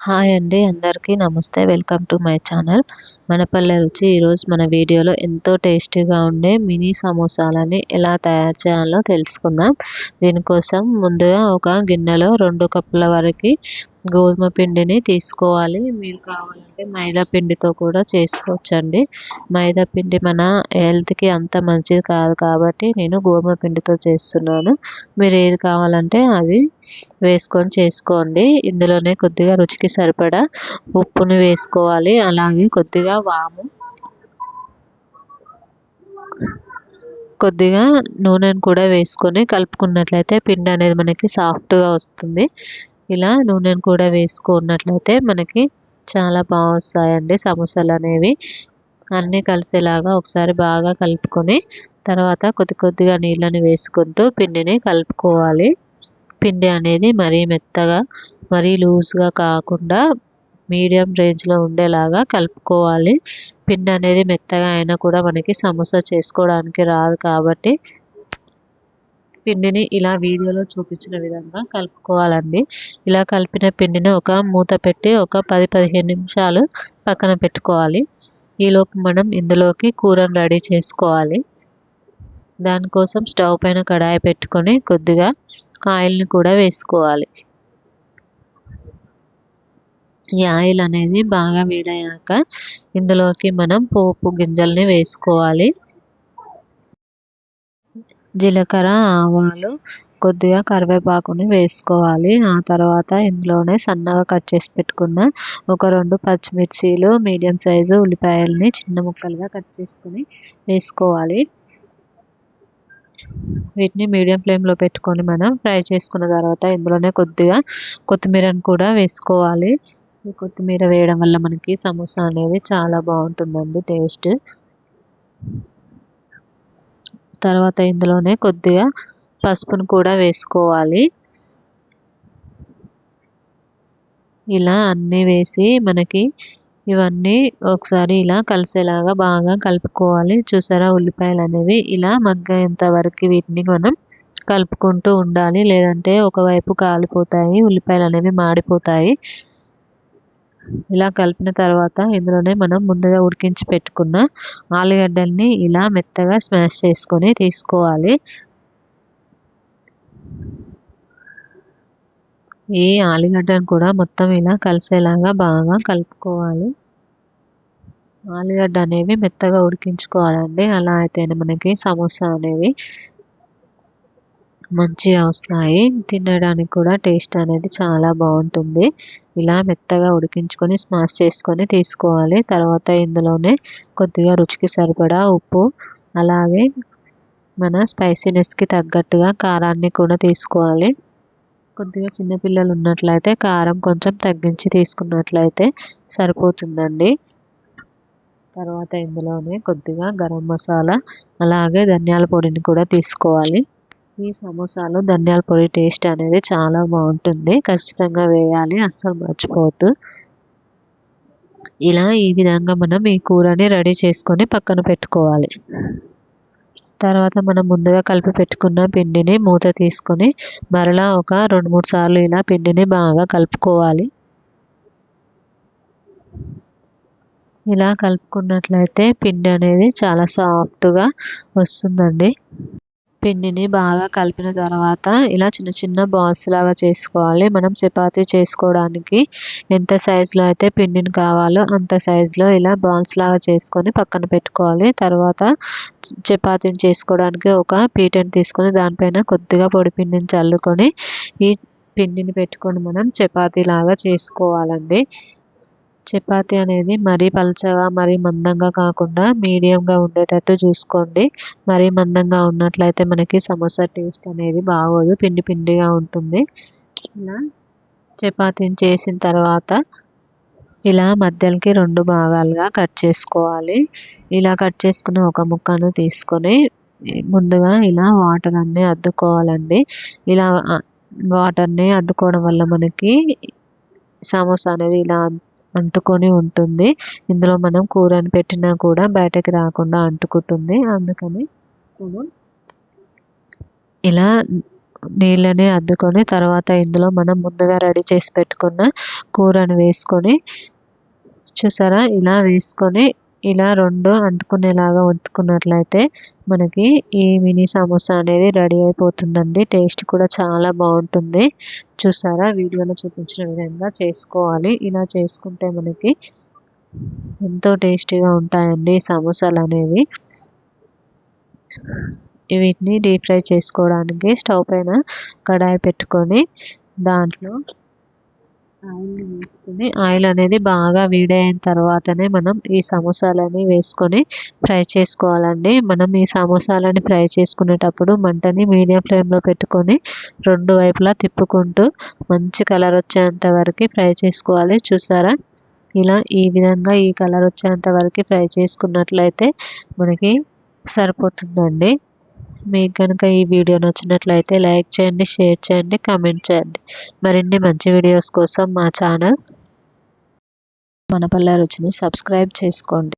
Hi అండి అందరికీ నమస్తే. Welcome to my channel Manapalle Ruchi ఈరోజు మన వీడియోలో ఎంతో టేస్టీగా ఉండే మినీ సమోసాలని ఎలా తయారు చేయాలో తెలుసుకుందాం. దీనికోసం ముందుగా ఒక గిన్నెలో రెండు కప్పుల వరకు గోధుమ పిండిని తీసుకోవాలి. మీరు కావాలంటే మైదా పిండితో కూడా చేసుకోవచ్చండి. మైదా పిండి మన హెల్త్కి అంత మంచిది కాదు కాబట్టి నేను గోధుమ పిండితో చేస్తున్నాను. మీరు ఏది కావాలంటే అది వేసుకొని చేసుకోండి. ఇందులోనే కొద్దిగా రుచికి సరిపడా ఉప్పుని వేసుకోవాలి. అలాగే కొద్దిగా వాము కొద్దిగా నూనెను కూడా వేసుకొని కలుపుకున్నట్లయితే పిండి అనేది మనకి సాఫ్ట్గా వస్తుంది. ఇలా నూనెను కూడా వేసుకున్నట్లయితే మనకి చాలా బాగా వస్తాయండి సమోసాలు అనేవి. అన్నీ కలిసేలాగా ఒకసారి బాగా కలుపుకొని తర్వాత కొద్ది కొద్దిగా నీళ్ళని వేసుకుంటూ పిండిని కలుపుకోవాలి. పిండి అనేది మరీ మెత్తగా మరీ లూజ్గా కాకుండా మీడియం రేంజ్లో ఉండేలాగా కలుపుకోవాలి. పిండి అనేది మెత్తగా అయినా కూడా మనకి సమోసా చేసుకోవడానికి రాదు కాబట్టి పిండిని ఇలా వీడియోలో చూపించిన విధంగా కలుపుకోవాలండి. ఇలా కలిపిన పిండిని ఒక మూత పెట్టి ఒక పది పదిహేను నిమిషాలు పక్కన పెట్టుకోవాలి. ఈలోపు మనం ఇందులోకి కూరను రెడీ చేసుకోవాలి. దానికోసం స్టవ్ పైన కడాయి పెట్టుకొని కొద్దిగా ఆయిల్ని కూడా వేసుకోవాలి. ఈ ఆయిల్ అనేది బాగా వేడయ్యాక ఇందులోకి మనం పోపు గింజల్ని వేసుకోవాలి. జీలకర్ర ఆవాలు కొద్దిగా కరివేపాకుని వేసుకోవాలి. ఆ తర్వాత ఇందులోనే సన్నగా కట్ చేసి పెట్టుకున్న ఒక రెండు పచ్చిమిర్చీలు మీడియం సైజు ఉల్లిపాయలని చిన్న ముక్కలుగా కట్ చేసుకొని వేసుకోవాలి. వీటిని మీడియం ఫ్లేమ్లో పెట్టుకొని మనం ఫ్రై చేసుకున్న తర్వాత ఇందులోనే కొద్దిగా కొత్తిమీరను కూడా వేసుకోవాలి. ఈ కొత్తిమీర వేయడం వల్ల మనకి సమోసా అనేది చాలా బాగుంటుందండి టేస్ట్. తర్వాత ఇందులోనే కొద్దిగా పసుపును కూడా వేసుకోవాలి. ఇలా అన్నీ వేసి మనకి ఇవన్నీ ఒకసారి ఇలా కలిసేలాగా బాగా కలుపుకోవాలి. చూసారా ఉల్లిపాయలు అనేవి ఇలా మగ్గేంత వరకు వీటిని మనం కలుపుకుంటూ ఉండాలి. లేదంటే ఒకవైపు కాలిపోతాయి ఉల్లిపాయలు అనేవి మాడిపోతాయి. ఇలా కలిపిన తర్వాత ఇందులోనే మనం ముందుగా ఉడికించి పెట్టుకున్న ఆలుగడ్డల్ని ఇలా మెత్తగా స్మాష్ చేసుకొని తీసుకోవాలి. ఈ ఆలుగడ్డను కూడా మొత్తం ఇలా కలిసేలాగా బాగా కలుపుకోవాలి. ఆలుగడ్డ అనేవి మెత్తగా ఉడికించుకోవాలండి. అలా అయితేనే మనకి సమోసా అనేవి మంచిగా వస్తాయి. తినడానికి కూడా టేస్ట్ అనేది చాలా బాగుంటుంది. ఇలా మెత్తగా ఉడికించుకొని స్మాష్ చేసుకొని తీసుకోవాలి. తర్వాత ఇందులోనే కొద్దిగా రుచికి సరిపడా ఉప్పు అలాగే మన స్పైసీనెస్కి తగ్గట్టుగా కారాన్ని కూడా తీసుకోవాలి. కొద్దిగా చిన్నపిల్లలు ఉన్నట్లయితే కారం కొంచెం తగ్గించి తీసుకున్నట్లయితే సరిపోతుందండి. తర్వాత ఇందులోనే కొద్దిగా గరం మసాలా అలాగే ధనియాల పొడిని కూడా తీసుకోవాలి. ఈ సమోసాలో ధనియాల పొడి టేస్ట్ అనేది చాలా బాగుంటుంది. ఖచ్చితంగా వేయాలి అస్సలు మర్చిపోవద్దు. ఇలా ఈ విధంగా మనం ఈ కూరని రెడీ చేసుకొని పక్కన పెట్టుకోవాలి. తర్వాత మనం ముందుగా కలిపి పెట్టుకున్న పిండిని మూత తీసుకొని మరలా ఒక రెండు మూడు సార్లు ఇలా పిండిని బాగా కలుపుకోవాలి. ఇలా కలుపుకున్నట్లయితే పిండి అనేది చాలా సాఫ్ట్గా వస్తుందండి. పిండిని బాగా కలిపిన తర్వాత ఇలా చిన్న చిన్న బాల్స్ లాగా చేసుకోవాలి. మనం చపాతీ చేసుకోవడానికి ఎంత సైజులో అయితే పిండిని కావాలో అంత సైజులో ఇలా బాల్స్ లాగా చేసుకొని పక్కన పెట్టుకోవాలి. తర్వాత చపాతీని చేసుకోవడానికి ఒక పీటను తీసుకొని దానిపైన కొద్దిగా పొడి పిండిని చల్లుకొని ఈ పిండిని పెట్టుకొని మనం చపాతీ లాగా చేసుకోవాలండి. చపాతి అనేది మరీ పలచగా మరీ మందంగా కాకుండా మీడియంగా ఉండేటట్టు చూసుకోండి. మరీ మందంగా ఉన్నట్లయితే మనకి సమోసా టేస్ట్ అనేది బాగోదు పిండి పిండిగా ఉంటుంది. ఇలా చపాతీని చేసిన తర్వాత ఇలా మధ్యలోకి రెండు భాగాలుగా కట్ చేసుకోవాలి. ఇలా కట్ చేసుకున్న ఒక ముక్కను తీసుకొని ముందుగా ఇలా వాటర్ అన్నీ అద్దుకోవాలండి. ఇలా వాటర్ని అద్దుకోవడం వల్ల మనకి సమోసా అనేది ఇలా అంటుకొని ఉంటుంది. ఇందులో మనం కూరని పెట్టినా కూడా బయటకి రాకుండా అంటుకుంటుంది. అందుకని మనం ఇలా నీళ్ళని అద్దుకొని తర్వాత ఇందులో మనం ముందుగా రెడీ చేసి పెట్టుకున్న కూరని వేసుకొని చూసారా? ఇలా వేసుకొని ఇలా రెండు అంటుకునేలాగా ఒత్తుకున్నట్లయితే మనకి ఈ మినీ సమోసా అనేది రెడీ అయిపోతుందండి. టేస్ట్ కూడా చాలా బాగుంటుంది. చూసారా? వీడియోలో చూపించిన విధంగా చేసుకోవాలి. ఇలా చేసుకుంటే మనకి ఎంతో టేస్టీగా ఉంటాయండి సమోసాలు అనేవి. వీటిని డీప్ ఫ్రై చేసుకోవడానికి స్టవ్ పైన కడాయి పెట్టుకొని దాంట్లో ఆయిల్ వేసుకొని ఆయిల్ అనేది బాగా వేడైన తర్వాతనే మనం ఈ సమోసాలని వేసుకొని ఫ్రై చేసుకోవాలండి. మనం ఈ సమోసాలని ఫ్రై చేసుకునేటప్పుడు మంటని మీడియం ఫ్లేమ్లో పెట్టుకొని రెండు వైపులా తిప్పుకుంటూ మంచి కలర్ వచ్చేంత వరకు ఫ్రై చేసుకోవాలి. చూసారా? ఇలా ఈ విధంగా ఈ కలర్ వచ్చేంత వరకు ఫ్రై చేసుకున్నట్లయితే మనకి సరిపోతుందండి. మీకు కనుక ఈ వీడియో నచ్చినట్లయితే లైక్ చేయండి షేర్ చేయండి కామెంట్ చేయండి. మరిన్ని మంచి వీడియోస్ కోసం మా ఛానల్ మనపల్లె రుచిని సబ్స్క్రైబ్ చేసుకోండి.